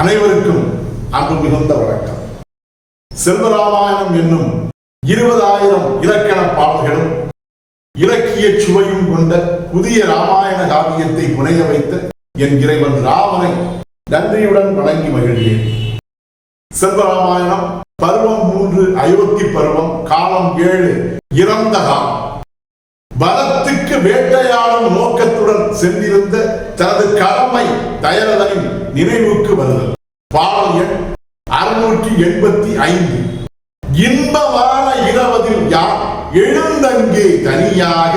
அனைவருக்கும் அன்பு மிகுந்த வணக்கம். செல்வராமாயணம் என்னும் இருபதாயிரம் இலக்கண பாடல்களும் இலக்கிய சுவையும் கொண்ட புதிய ராமாயண காவியத்தை புனைய வைத்த என் இறைவன் ராமனை நன்றியுடன் வணங்கி மகிழ்கிறேன். செல்வராமாயணம் பருவம் மூன்று அயோத்தி பருவம் காலம் ஏழு இறந்த காலம் பலத்துக்கு வேட்டையாடும் நோக்கத்துடன் சென்றிருந்த தனது கடமை தயரதனின் நினைவுக்கு வருதல் பாடல் எண் அறுநூற்றி எண்பத்தி ஐந்து. இன்பமான இரவதில் யார் எழுந்தங்கே தனியாக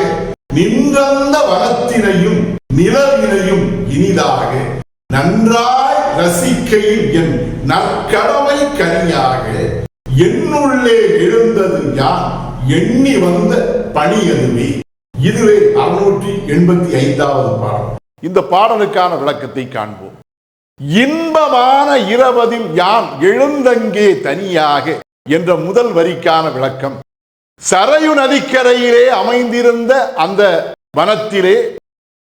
நின்றந்த வனத்தினையும் நிலவினையும் இனிதாக நன்றாய் ரசிக்கையில் என் நற்கடமை கனியாக என்னுள்ளே எழுந்தது யார் எண்ணி வந்த பணி அதுவே இதுவே அறுநூற்றி எண்பத்தி ஐந்தாவது பாடம் இந்த பாடலுக்கான விளக்கத்தை காண்போம். இன்பமான இரவதில் யான் எழுந்தங்கே தனியாக என்ற முதல் வரிக்கான விளக்கம். சரையு நதிக்கரையிலே அமைந்திருந்த அந்த வனத்திலே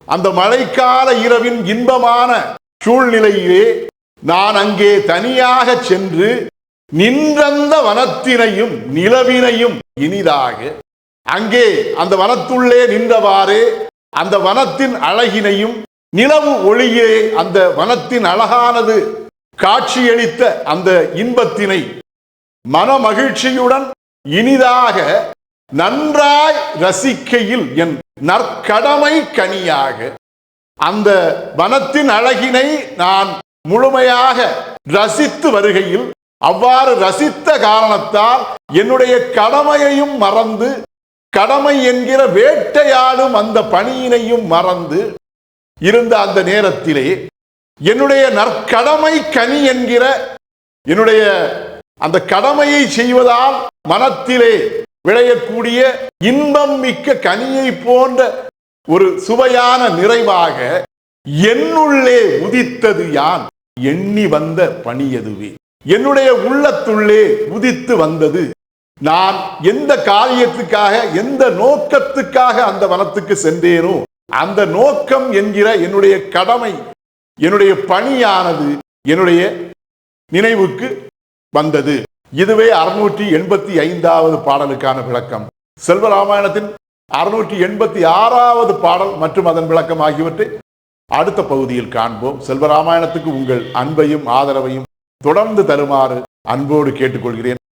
அந்த மழைக்கால இரவின் இன்பமான சூழ்நிலையிலே நான் அங்கே தனியாக சென்று நின்றந்த வனத்தினையும் நிலவினையும் இனிதாக அங்கே அந்த வனத்துள்ளே நின்றவாறே அந்த வனத்தின் அழகினையும் நிலவு ஒளியே அந்த வனத்தின் அழகானது காட்சியளித்த அந்த இன்பத்தினை மனமகிழ்ச்சியுடன் இனிதாக நன்றாய் ரசிக்கையில் என் நற்கடமை கனியாக. அந்த வனத்தின் அழகினை நான் முழுமையாக ரசித்து வருகையில் அவ்வாறு ரசித்த காரணத்தால் என்னுடைய கடமையையும் மறந்து கடமை என்கிற வேட்டையாடும் அந்த பணியினையும் மறந்து இருந்த அந்த நேரத்திலே என்னுடைய நற்கடமை கனி என்கிற என்னுடைய அந்த கடமையை செய்வதால் மனத்திலே விளையக்கூடிய இன்பம் மிக்க கனியை போன்ற ஒரு சுவையான நிறைவாக என்னுள்ளே உதித்தது யான்? எண்ணி வந்த பணியதுவே என்னுடைய உள்ளத்துள்ளே உதித்து வந்தது நான் எந்த காரியத்துக்காக எந்த நோக்கத்துக்காக அந்த வனத்துக்கு சென்றேனோ அந்த நோக்கம் என்கிற என்னுடைய கடமை என்னுடைய பணியானது என்னுடைய நினைவுக்கு வந்தது. இதுவே அறுநூற்றி எண்பத்தி ஐந்தாவது பாடலுக்கான விளக்கம். செல்வராமாயணத்தின் அறுநூற்றி எண்பத்தி ஆறாவது பாடல் மற்றும் அதன் விளக்கம் ஆகியவற்றை அடுத்த பகுதியில் காண்போம். செல்வராமாயணத்துக்கு உங்கள் அன்பையும் ஆதரவையும் தொடர்ந்து தருமாறு அன்போடு கேட்டுக்கொள்கிறேன்.